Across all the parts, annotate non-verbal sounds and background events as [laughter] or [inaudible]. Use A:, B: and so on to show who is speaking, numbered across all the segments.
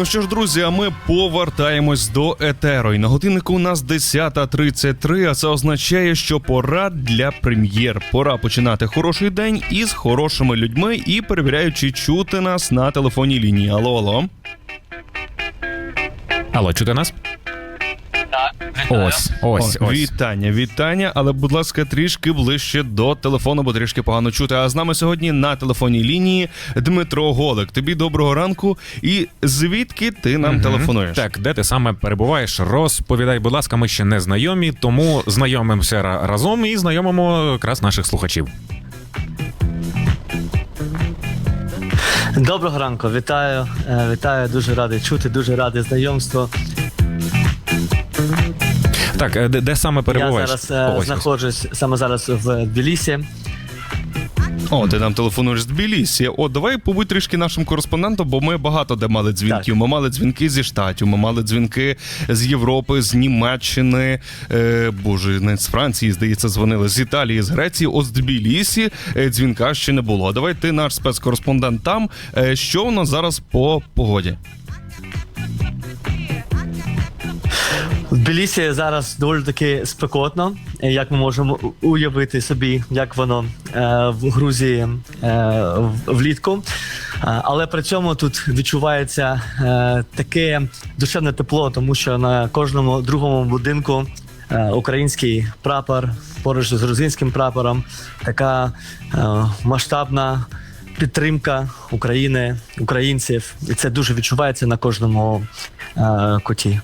A: Ну що ж, друзі, а ми повертаємось до етеру. І на годиннику у нас 10.33, а це означає, що пора для прем'єр. Пора починати хороший день із хорошими людьми і перевіряючи чути нас на телефонній лінії. Алло, алло.
B: Алло, чути нас? Ось, ось,
A: О,
B: ось.
A: Вітання, вітання, але будь ласка, трішки ближче до телефону, бо трішки погано чути. А з нами сьогодні на телефонній лінії Дмитро Голик. Тобі доброго ранку. І звідки ти нам
B: Мгм.
A: телефонуєш?
B: Так, де ти саме перебуваєш? Розповідай, будь ласка, ми ще не знайомі, тому знайомимося ра- разом і знайомимо якраз наших слухачів.
C: Доброго ранку, вітаю, е, вітаю, дуже радий чути, дуже радий знайомству.
B: Так, е, де, де саме перебуваєш?
C: Я зараз е,
B: Ось,
C: знаходжусь саме зараз в Тбілісі.
A: О, ти нам телефонуєш з Тбілісі. О, давай побудь трішки нашим кореспондентом, бо ми багато де мали дзвінків. Ми мали дзвінки зі штатів, ми мали дзвінки з Європи, з Німеччини. Е, боже, не з Франції, здається, дзвонили з Італії, з Греції. От з Тбілісі е, дзвінка ще не було. Давай ти наш спецкореспондент там. Е, що у нас зараз по погоді?
C: В Тбілісі зараз доволі таки спекотно, е, як ми можемо уявити собі, як воно е, в Грузії е, влітку. Але при цьому тут відчувається таке душевне тепло, тому що на кожному другому будинку український прапор поруч з грузинським прапором, така масштабна підтримка України, українців, і це дуже відчувається на кожному е, куті.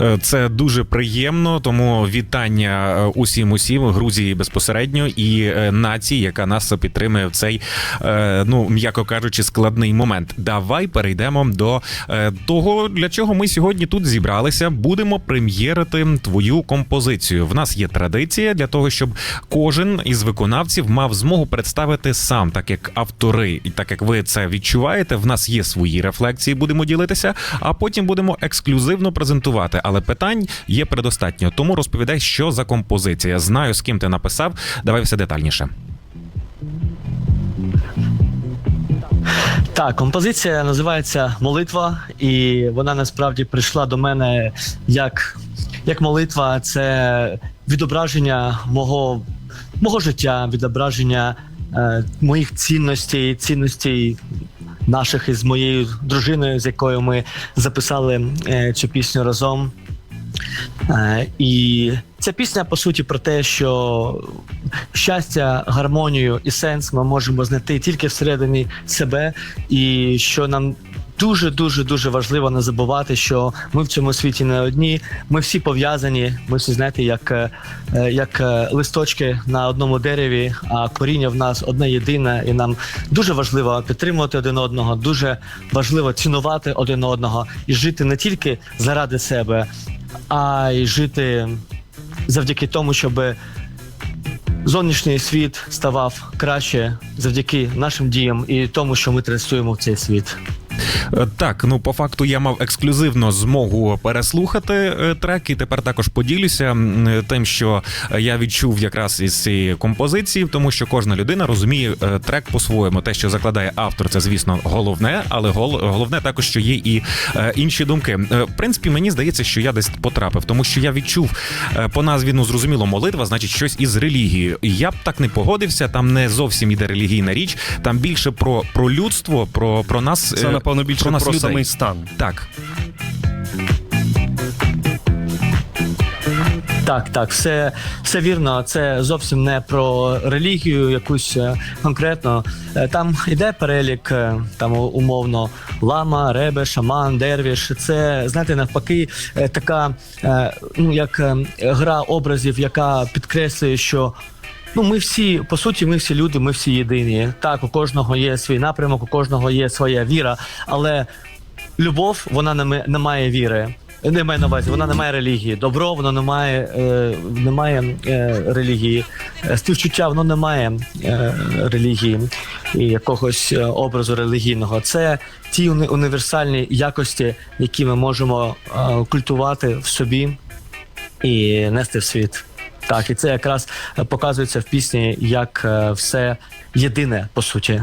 B: Е, Це дуже приємно, тому вітання е, усім усім Грузії безпосередньо і е, нації, яка нас підтримує в цей, ну м'яко кажучи, складний момент. Давай перейдемо до того, для чого ми сьогодні тут зібралися. Будемо прем'єрити твою композицію. В нас є традиція для того, щоб кожен із виконавців мав змогу представити сам, так як автори, і так як ви це відчуваєте. В нас є свої рефлексії, будемо ділитися, а потім будемо ексклюзивно презентувати. Але питань є предостатньо. Тому розповідай, що за композиція. Знаю, з ким ти написав. Давай все детальніше.
C: Так, композиція називається Молитва, і вона насправді прийшла до мене як, як молитва. Це відображення мого, мого життя, відображення е, моїх цінностей, цінностей наших із моєю дружиною, з якою ми записали е, цю пісню разом. Е, і ця пісня по суті про те, що щастя, гармонію і сенс ми можемо знайти тільки всередині себе, і що нам. Дуже дуже дуже важливо не забувати, що ми в цьому світі не одні. Ми всі пов'язані. Ми всі знаєте, як, е, е, як е, листочки на одному дереві, а коріння в нас одне єдине, і нам дуже важливо підтримувати один одного. Дуже важливо цінувати один одного і жити не тільки заради себе, а й жити завдяки тому, щоб зовнішній світ ставав краще завдяки нашим діям і тому, що ми транслюємо в цей світ.
B: Е, Так, ну по факту я мав ексклюзивно змогу переслухати е, трек, і тепер також поділюся е, тим, що я відчув якраз із цієї композиції, тому що кожна людина розуміє трек по-своєму. Те, що закладає автор, це звісно головне, але гол- головне також, що є і інші думки. В принципі, мені здається, що я десь потрапив, тому що я відчув по назві, ну зрозуміло, молитва, значить щось із релігією. І я б так не погодився. Там не зовсім іде релігійна річ, там більше про, про людство, про, про нас.
A: Це напевно більше
B: про
A: про,
B: нас людей.
A: самий стан.
B: Так,
C: Так, так, все, все вірно. Це зовсім не про релігію, якусь е, конкретно. Е, Там іде перелік, е, там умовно лама, ребе, шаман, дервіш. Це знаєте, навпаки, така ну як гра образів, яка підкреслює, що. Ну, ми всі, по суті, ми всі люди, ми всі єдині. Так, у кожного є свій напрямок, у кожного є своя віра, але любов, вона не, не має віри. Не має на увазі, вона не має релігії. Добро, воно не має, е, не має е, релігії. Е, Співчуття, воно не має е, релігії і якогось е, образу релігійного. Це ті уні- універсальні якості, які ми можемо е, культувати в собі і нести в світ. Так, і це якраз е, показується в пісні як е, все єдине, по суті.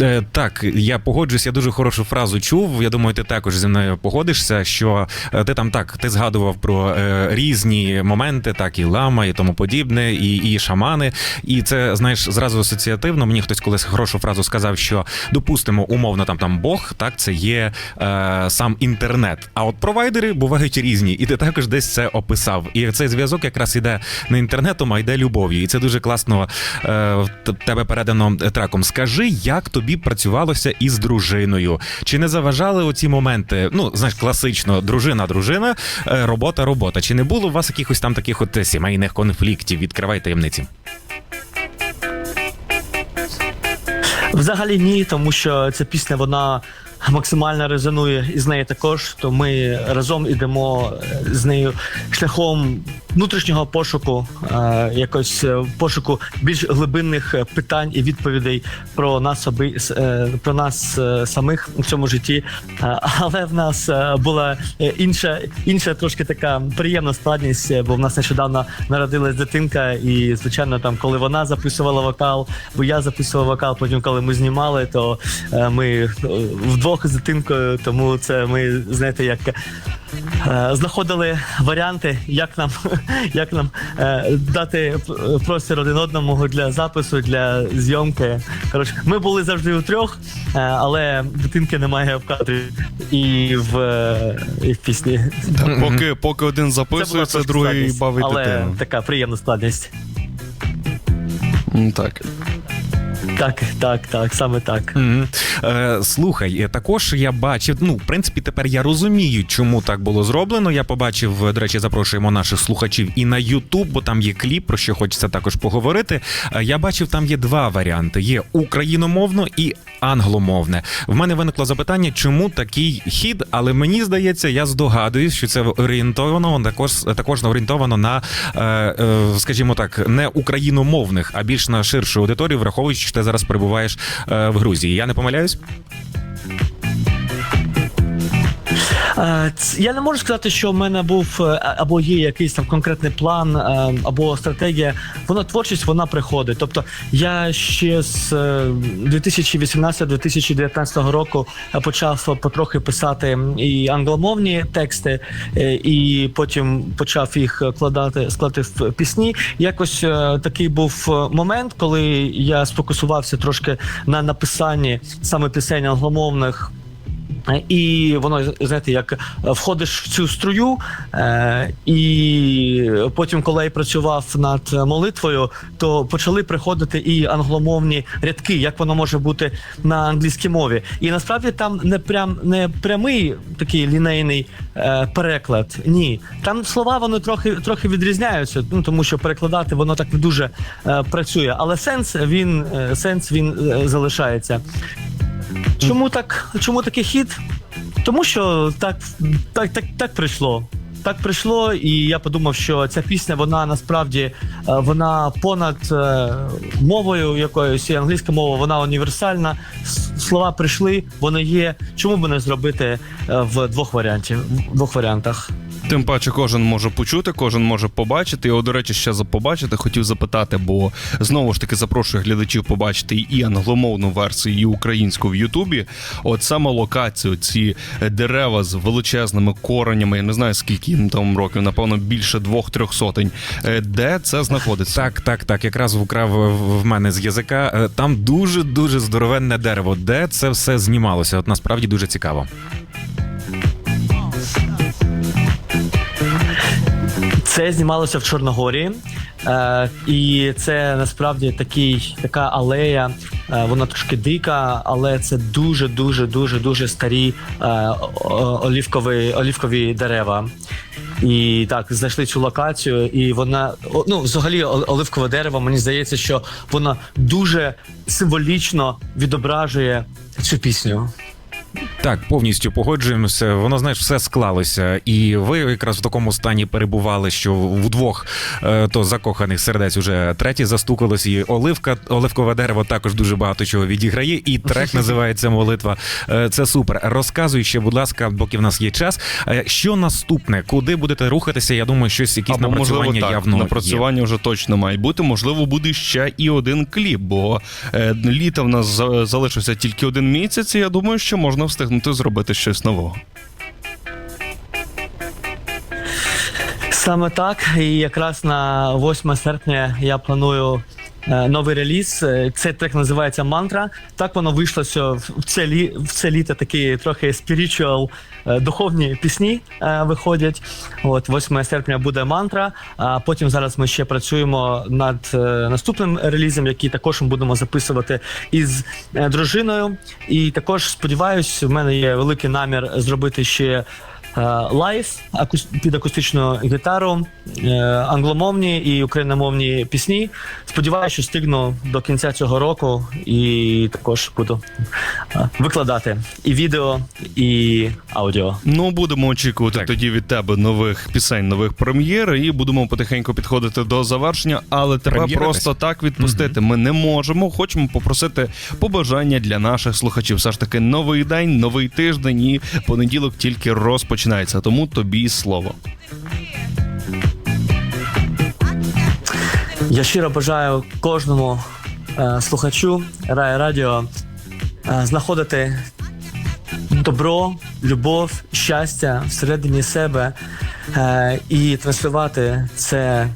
B: Е, так, я погоджуюсь, я дуже хорошу фразу чув. Я думаю, ти також зі мною погодишся, що е, ти там так, ти згадував про е, різні моменти, так і лама, і тому подібне, і, і шамани. І це, знаєш, зразу асоціативно. Мені хтось колись хорошу фразу сказав, що допустимо, умовно там там Бог, так це є е, сам інтернет. А от провайдери бувають різні, і ти також десь це описав. І цей зв'язок якраз іде не інтернетом, а йде любов'ю. І це дуже класно е, тебе передано треком. Скажи, як тобі працювалося із дружиною? Чи не заважали оці моменти? Ну, знаєш, класично, дружина, дружина, е, робота, робота. Чи не було у вас якихось там таких от сімейних конфліктів? Відкривай таємниці.
C: Взагалі ні, тому що ця пісня вона максимально резонує із нею також. То ми разом ідемо е, з нею шляхом внутрішнього пошуку, е, якось е, пошуку більш глибинних е, питань і відповідей про нас оби, про нас самих у цьому житті. Але в нас була інша, інша трошки така приємна складність, бо в нас нещодавно народилась дитинка, і звичайно, там, коли вона записувала вокал, бо я записував вокал, потім, коли ми знімали, то ми вдвох з дитинкою, тому це ми, знаєте, як. Е, Знаходили варіанти, як нам, [laughs] як нам е, дати простір один одному для запису, для зйомки. Коротше, ми були завжди у трьох, е, але дитинки немає в кадрі і в, і в пісні.
A: Поки, поки один записується, другий бавить
C: але
A: дитину.
C: така приємна складність.
A: Так.
C: Так, так, так, саме так.
B: Мгм. Е, слухай, е, також я бачив. Ну, в принципі, тепер я розумію, чому так було зроблено. Я побачив, е, до речі, запрошуємо наших слухачів і на YouTube, бо там є кліп, про що хочеться також поговорити. Е, я бачив, там є два варіанти: є україномовно і англомовне. В мене виникло запитання, чому такий хід, але мені здається, я здогадуюсь, що це орієнтовано також також орієнтовано на, е, е, скажімо так, не україномовних, а більш на ширшу аудиторію, враховуючи, що ти зараз перебуваєш е, в Грузії. Я не помиляюсь?
C: Е, Я не можу сказати, що в мене був е, або є якийсь там конкретний план, е, або стратегія. Вона творчість, вона приходить. Тобто я ще з е, 2018-2019 року почав потрохи писати і англомовні тексти, і потім почав їх кладати складати в пісні. Якось такий був момент, коли я сфокусувався трошки на написанні саме пісень англомовних. І воно, знаєте, як входиш в цю струю, е, і потім, коли я працював над молитвою, то почали приходити і англомовні рядки, як воно може бути на англійській мові. І насправді там не прям не прямий такий лінейний е, переклад. Ні, там слова вони трохи трохи відрізняються, ну тому що перекладати воно так не дуже е, працює. Але сенс він сенс він залишається. Чому так? Чому такий хід? Тому що так, так, так, так прийшло. Так прийшло, і я подумав, що ця пісня вона насправді е, вона понад е, мовою якоюсь і англійська мова, вона універсальна. Слова прийшли, вони є. Чому б не зробити е, в двох варіантів в двох варіантах?
A: Тим паче, кожен може почути, кожен може побачити. От, до речі, ще за побачити, хотів запитати, бо знову ж таки запрошую глядачів побачити і англомовну версію, і українську в Ютубі. От саме локацію, ці дерева з величезними коренями, я не знаю скільки їм там років, напевно, більше двох-трьох сотень. Е, Де це знаходиться?
B: Так, так, так. Якраз вкрав в- в мене з язика. Е, Там дуже дуже здоровенне дерево. Де це все знімалося? От насправді дуже цікаво.
C: Це знімалося в Чорногорії, е, і це насправді такий, така алея. Е, вона трошки дика, але це дуже, дуже, дуже, дуже старі е, олівкові, олівкові дерева. І так, знайшли цю локацію, і вона ну, взагалі, оливкове дерево. Мені здається, що воно дуже символічно відображує цю пісню.
B: Так, повністю погоджуємося. Воно знаєш, все склалося. І ви якраз в такому стані перебували, що вдвох е, то закоханих сердець уже третє застукалось, і оливка, оливкове дерево також дуже багато чого відіграє. І трек [laughs] називається Молитва. Е, Це супер. Розказуй ще, будь ласка, поки в нас є час. е, Що наступне? Куди будете рухатися? Я думаю, щось якісь
A: Або,
B: напрацювання
A: можливо, так,
B: явно є.
A: напрацювання вже точно мають бути. Можливо, буде ще і один кліп, бо літа в нас за- залишився тільки один місяць, і я думаю, що можна встигнути зробити щось нового.
C: Саме так, і якраз на 8 серпня я планую новий реліз. Е, Цей трек називається Мантра. Так воно вийшло, що в- це, лі, в це літо такі трохи spiritual, е, духовні пісні е, виходять. От 8 серпня буде мантра. А потім зараз ми ще працюємо над е, наступним релізом, який також ми будемо записувати із е, дружиною. І також сподіваюсь, в мене є великий намір зробити ще. Е, акус- під акустичну гітару, е, англомовні і україномовні пісні. Сподіваюся, що встигну до кінця цього року і також буду е, викладати і відео, і аудіо.
A: Ну, будемо очікувати
B: Так.
A: тоді від тебе нових пісень, нових прем'єр, і будемо потихеньку підходити до завершення. Але тебе просто так відпустити ми не можемо. Хочемо попросити побажання для наших слухачів. Все ж таки, новий день, новий тиждень і понеділок тільки розпочинається. Тому тобі слово.
C: Я щиро бажаю кожному е, слухачу Рая Радіо е, знаходити добро, любов, щастя всередині себе е, і транслювати це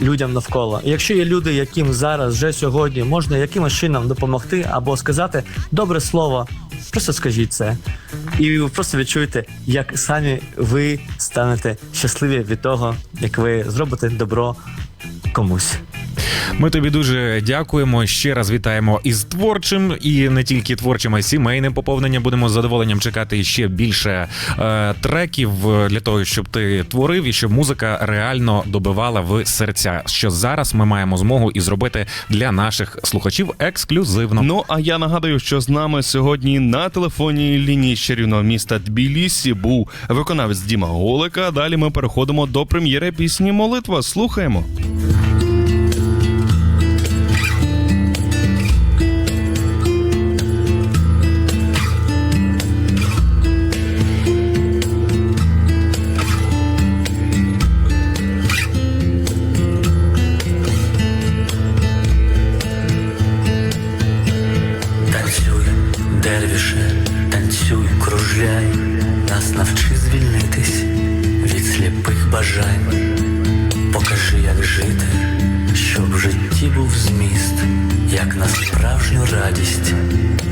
C: людям навколо. Якщо є люди, яким зараз вже сьогодні можна якимось чином допомогти або сказати добре слово, просто скажіть це. І ви просто відчуєте, як самі ви станете щасливі від того, як ви зробите добро комусь.
B: Ми тобі дуже дякуємо. Ще раз вітаємо із творчим і не тільки творчим, а й сімейним поповненням. Будемо з задоволенням чекати ще більше е, треків для того, щоб ти творив і щоб музика реально добивала в серця. Що зараз ми маємо змогу і зробити для наших слухачів ексклюзивно.
A: Ну а я нагадую, що з нами сьогодні на телефонній лінії чарівного міста Тбілісі був виконавець Діма Голика. Далі ми переходимо до прем'єри пісні Молитва. Слухаємо.
D: Справжню радість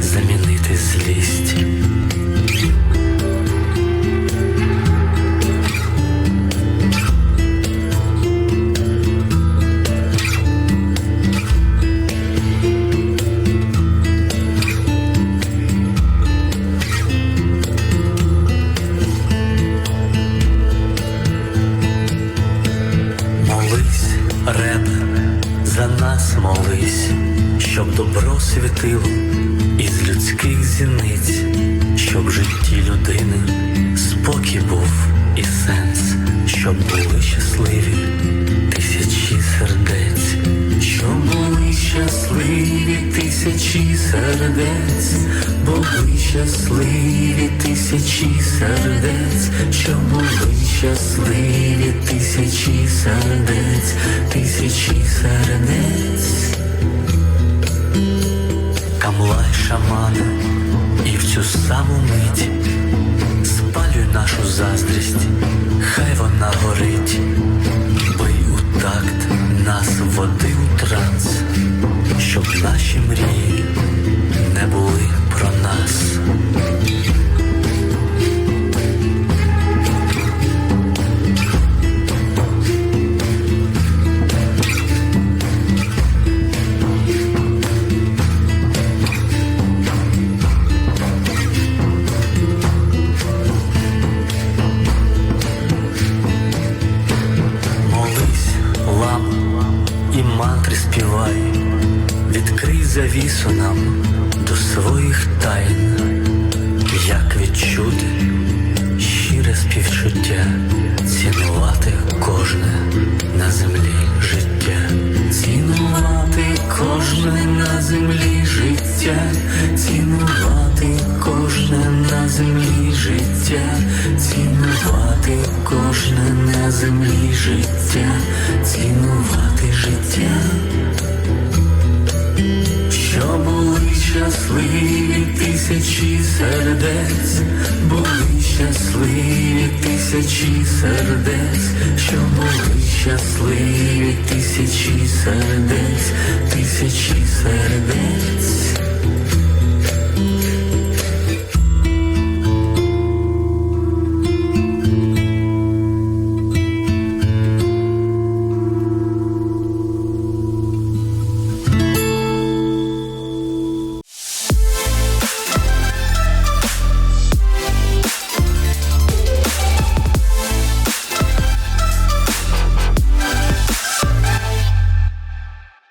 D: замінити злість. Щоб добро світило із людських зіниць, щоб в житті людини спокій був і сенс, щоб були щасливі тисячі сердець, щоб були щасливі тисячі сердець, були щасливі тисячі сердець, щоб були щасливі тисячі сердець, тисячі сердець. Камлай шамана, і в цю саму мить спалюй нашу заздрість, хай вона горить, бий у такт нас води у транс, щоб наші мрії не були про нас.
C: Землі життя, цінувати кожне на землі життя, цінувати кожне на землі життя, цінувати життя. Що були щасливі тисячі сердець, були щасливі тисячі сердець, що були щасливі тисячі сердець, тисячі.